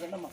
రెండమ్మా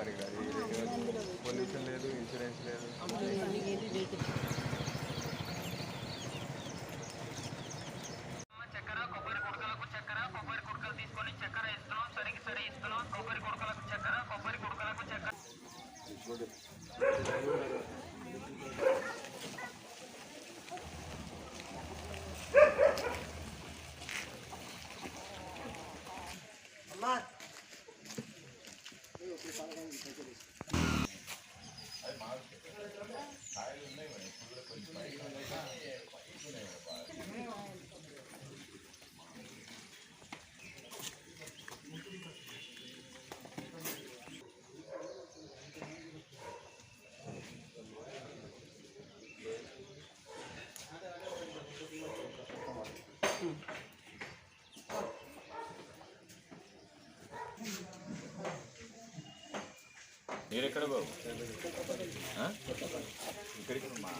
పనికిరాదు పొల్యూషన్ లేదు ఇన్సూరెన్స్ లేదు. మీరెక్కడ బాబు? ఇక్కడికి మా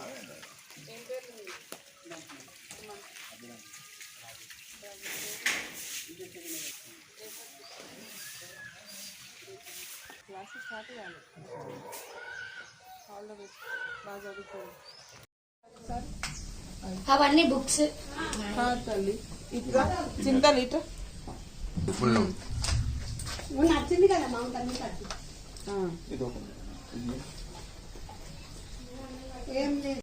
క్లాసెస్ స్టార్ట్ కాదు హాల్లో పెట్టి బాగా చదువుకోండి అవన్నీ బుక్స్. తల్లి. ఇట్లా. చింతలు ఇట్లా నచ్చింది కదా మా తల్లి కట్టి ఏం లేదు.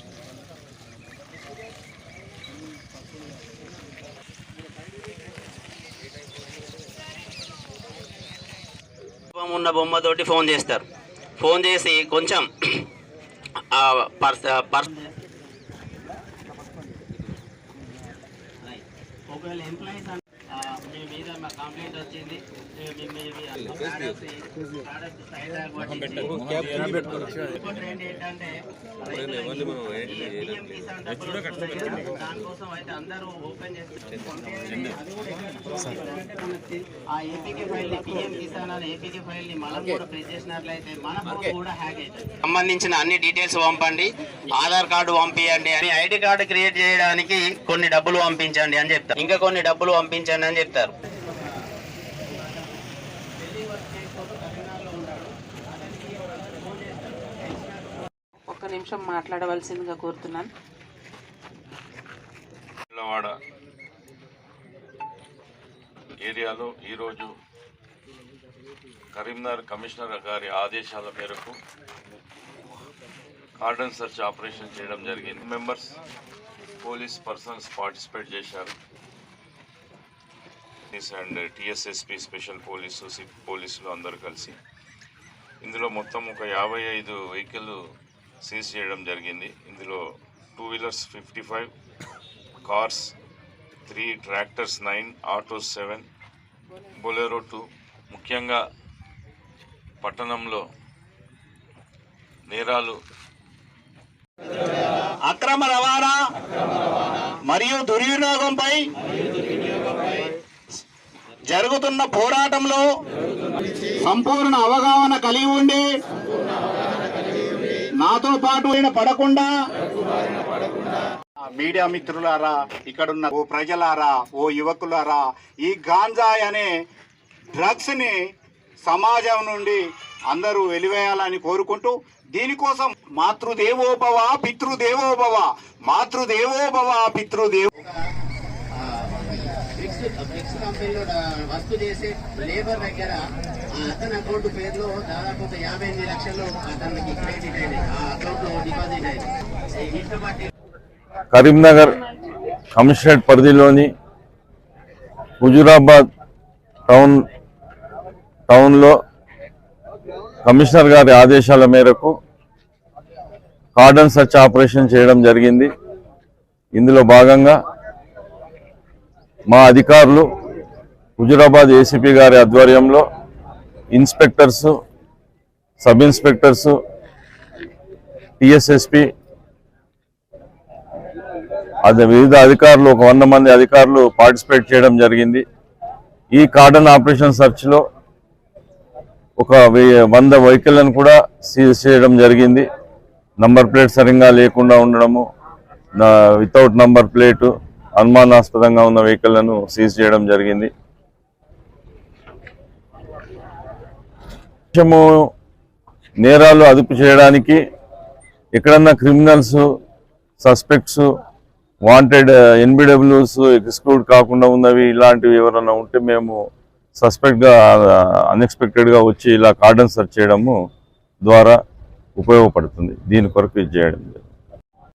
ఉన్న బొమ్మతోటి ఫోన్ చేస్తారు. ఫోన్ చేసి కొంచెం పర్స్ పర్స్ ఒకవేళ ఎంప్లాయీస్ మీ మీద కంప్లైంట్ దానికోసం అయితే అందరూ ఓపెన్ చేసి ఆ ఏపీకే ఫైల్ని పిఎం కిసాన్ అనే ఏపీకే ఫైల్ని మనం కూడా చేసినట్లయితే మన కూడా హ్యాక్ అవుతుంది సంబంధించిన అన్ని డీటెయిల్స్ పంపండి ఆధార్ కార్డు పంపించండి అని ఐడి కార్డు క్రియేట్ చేయడానికి కొన్ని డబ్బులు పంపించండి అని చెప్తారు. ఇంకా కొన్ని డబ్బులు పంపించండి అని చెప్తారు. ఒక్క నిమిషం మాట్లాడవలసిందిగా కోరుతున్నాను. పిల్లవాడ ఏరియాలో ఈరోజు కరీంనగర్ కమిషనర్ గారి ఆదేశాల మేరకు కార్డన్ సెర్చ్ ఆపరేషన్ చేయడం జరిగింది. మెంబర్స్ పోలీస్ పర్సన్స్ పార్టిసిపేట్ చేశారు. అండ్ టీఎస్ఎస్పి స్పెషల్ పోలీసు సిప్ పోలీసులు అందరూ కలిసి ఇందులో మొత్తం ఒక యాభై ఐదు వెహికల్ సీజ్ చేయడం జరిగింది. ఇందులో two wheelers fifty five cars three tractors nine autos seven Bolero two ముఖ్యంగా పట్టణంలో నేరాలు. అక్రమ రవాణా మరియు దుర్వినియోగంపై జరుగుతున్న పోరాటంలో సంపూర్ణ అవగాహన కలిగి ఉండి నాతో పాటు ఆయన పడకుండా మీడియా మిత్రులారా ఇక్కడున్న ఓ ప్రజలారా ఓ యువకులారా ఈ గాంజాయ్ అనే డ్రగ్స్ని సమాజం నుండి అందరూ వెలివేయాలని కోరుకుంటూ దీనికోసం మాతృదేవోభవ పితృదేవోభవ మాతృదేవోభవ పితృదేవ కంపెనీలో వస్తు చేసే లేబర్ దగ్గర అతని అకౌంట్ పేరులో దాదాపు ఒక యాభై ఎనిమిది లక్షలు అతనికి క్రెడిట్ అయింది ఆ అకౌంట్లో డిపాజిట్ అయింది ఇంట్లో కరీంనగర్ కమిషనరేట్ పరిధిలోని హుజురాబాద్ టౌన్ టౌన్లో కమిషనర్ గారి ఆదేశాల మేరకు కార్డన్ సర్చ్ ఆపరేషన్ చేయడం జరిగింది. ఇందులో భాగంగా మా అధికారులు హుజురాబాద్ ఏసీపీ గారి ఆధ్వర్యంలో ఇన్స్పెక్టర్స్ సబ్ ఇన్స్పెక్టర్స్ టిఎస్ఎస్పి అది వివిధ అధికారులు ఒక వంద మంది అధికారులు పార్టిసిపేట్ చేయడం జరిగింది. ఈ కార్డన్ ఆపరేషన్ సర్చ్లో ఒక వెయ్యి- వంద వెహికల్లను కూడా సీజ్ చేయడం జరిగింది. నంబర్ ప్లేట్ సరిగ్గా లేకుండా ఉండడము వితౌట్ నంబర్ ప్లేటు అనుమానాస్పదంగా ఉన్న వెహికల్లను సీజ్ చేయడం జరిగింది. ముఖ్యము నేరాలు అదుపు చేయడానికి ఎక్కడన్నా criminals suspects wanted NBWs exclude కాకుండా ఉన్నవి ఇలాంటివి ఎవరన్నా ఉంటే మేము సస్పెక్ట్గా అన్ఎక్స్పెక్టెడ్గా వచ్చి ఇలా కార్డన్ సెర్చ్ చేయడము ద్వారా ఉపయోగపడుతుంది దీని కొరకు ఇది చేయడం జరిగింది.